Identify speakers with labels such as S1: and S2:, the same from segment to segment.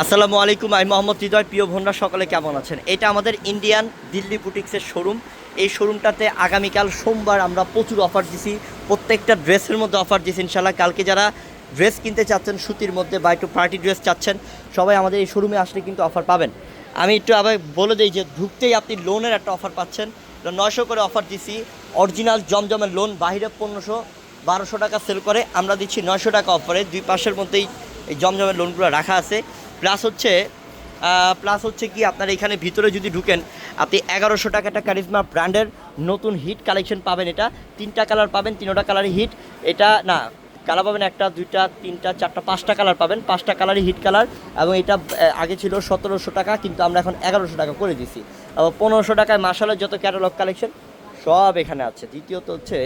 S1: আসসালামু আলাইকুম, আমি মোহাম্মদ হৃদয়। প্রিয় ভন্ডা সকলে কেমন আছেন? এটা আমাদের ইন্ডিয়ান দিল্লি বুটিক্সের শোরুম এই শোরুমটাতে আগামীকাল সোমবার আমরা প্রচুর অফার দিছি। প্রত্যেকটা ড্রেসের মধ্যে অফার দিছি ইনশাল্লাহ কালকে যারা ড্রেস কিনতে চাচ্ছেন, সুতির মধ্যে বা একটু পার্টি ড্রেস চাচ্ছেন, সবাই আমাদের এই শোরুমে আসলে কিন্তু অফার পাবেন। আমি একটু আবার বলে দিই যে, ঢুকতেই আপনি লোনের একটা অফার পাচ্ছেন। নয়শো করে অফার দিছি। অরিজিনাল জমজমের লোন বাইরে পনেরোশো, বারোশো টাকা সেল করে। আমরা দিচ্ছি নয়শো টাকা অফারে দুই পাশের মধ্যেই এই জমজমের লোনগুলো রাখা আছে। প্লাস হচ্ছে প্লাস হচ্ছে কি, আপনার এখানে ভিতরে যদি ঢুকেন, আপনি এগারোশো টাকা একটা ব্র্যান্ডের নতুন হিট কালেকশন পাবেন এটা। তিনটা কালার পাবেন, তিনোটা কালারই হিট। এটা না, কালার পাবেন একটা, দুইটা, তিনটা, চারটা, পাঁচটা কালার পাবেন। পাঁচটা কালারই হিট কালার এবং এটা আগে ছিল সতেরোশো টাকা, কিন্তু আমরা এখন এগারোশো টাকা করে দিছি পনেরোশো টাকায় মাসালের যত ক্যাটালগ কালেকশন সব এখানে আছে। দ্বিতীয়ত হচ্ছে,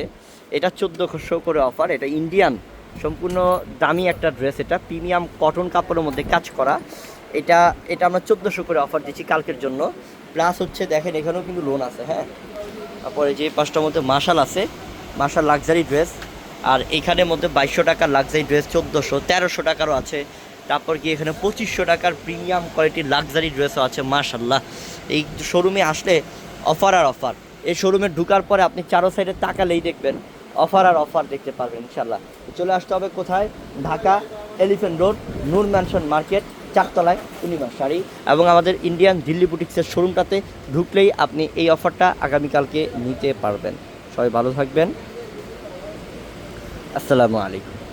S1: এটা চোদ্দোশো করে অফার এটা ইন্ডিয়ান সম্পূর্ণ দামি একটা ড্রেস এটা প্রিমিয়াম কটন কাপড়ের মধ্যে কাজ করা। এটা এটা আমরা চোদ্দোশো করে অফার দিচ্ছি কালকের জন্য। প্লাস হচ্ছে দেখেন, এখানেও কিন্তু লোন আছে হ্যাঁ? তারপরে যে পাঁচটার মধ্যে মাসাল আছে মাসাল লাক্সারি ড্রেস আর এইখানের মধ্যে বাইশশো টাকার লাক্সারি ড্রেস চোদ্দোশো, তেরোশো টাকারও আছে। তারপর কি এখানে পঁচিশশো টাকার প্রিমিয়াম কোয়ালিটির লাক্সারি ড্রেসও আছে মাশাল্লাহ এই শোরুমে আসলে অফার আর অফার এই শোরুমে ঢুকার পরে আপনি চারো সাইডে তাকালেই দেখবেন অফার আর অফার দেখতে পারবেন ইনশাল্লাহ চলে আসতে হবে কোথায়? Dhaka elephant road, Noor mansion market, চারতলায় Purnima sari. এবং আমাদের ইন্ডিয়ান দিল্লি বুটিক্সের শোরুমটাতে ঢুকলেই আপনি এই অফারটা আগামীকালকে নিতে পারবেন। সবাই ভালো থাকবেন। আসসালামু আলাইকুম।